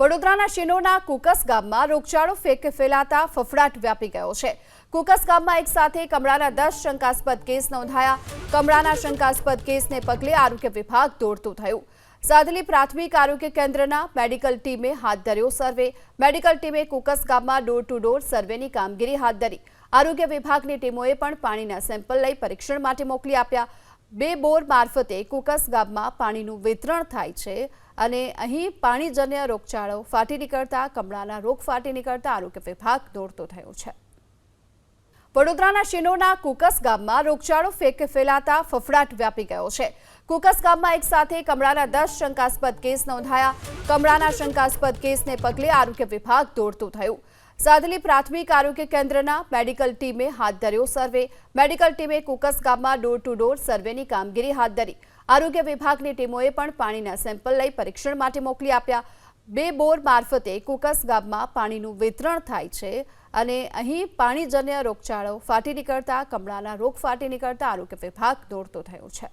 વડોદરાના શિનોરના કુકસ ગામમાં રોગચાળો ફેંકે, ફેલાતા ફફડાટ વ્યાપી ગયો છે. કુકસ ગામમાં એક સાથે કમળાના દસ શંકાસ્પદ કેસ નોંધાયા. કમળાના શંકાસ્પદ કેસને પગલે આરોગ્ય વિભાગ દોડતું થયું. સાધલી પ્રાથમિક આરોગ્ય કેન્દ્રના મેડિકલ ટીમે હાથ ધર્યો સર્વે. મેડિકલ ટીમે કુકસ ગામમાં ડોર ટુ ડોર સર્વેની કામગીરી હાથ ધરી. આરોગ્ય વિભાગની ટીમોએ પણ પાણીના સેમ્પલ લઈ પરીક્ષણ માટે મોકલી આપ્યા. બે બોર મારફતે કુકસ ગામમાં પાણીનું વિતરણ થાય છે અને અહીં પાણીજન્ય રોગચાળો ફાટી નીકળતા, કમળાના રોગ ફાટી નીકળતા આરોગ્ય વિભાગ દોડતો થયો છે. વડોદરાના શિનોના કુકસ ગામમાં રોગચાળો ફેક ફેલાતા ફફડાટ વ્યાપી ગયો છે. કુકસ ગામમાં એક સાથે કમળાના દસ શંકાસ્પદ કેસ નોંધાયા. કમળાના શંકાસ્પદ કેસને પગલે આરોગ્ય વિભાગ દોડતું થયું. સાદલી પ્રાથમિક આરોગ્ય કેન્દ્રના મેડિકલ ટીમે હાથ ધર્યો સર્વે. મેડિકલ ટીમે કુકસ ગામમાં ડોર ટુ ડોર સર્વેની કામગીરી હાથ ધરી. આરોગ્ય વિભાગની ટીમોએ પણ પાણીના સેમ્પલ લઈ પરીક્ષણ માટે મોકલી આપ્યા. બે બોર મારફતે કુકસ ગામમાં પાણીનું વિતરણ થાય છે અને અહીં પાણીજન્ય રોગચાળો ફાટી નીકળતા, કમળાના રોગ ફાટી નીકળતા આરોગ્ય વિભાગ દોડતો થયો છે.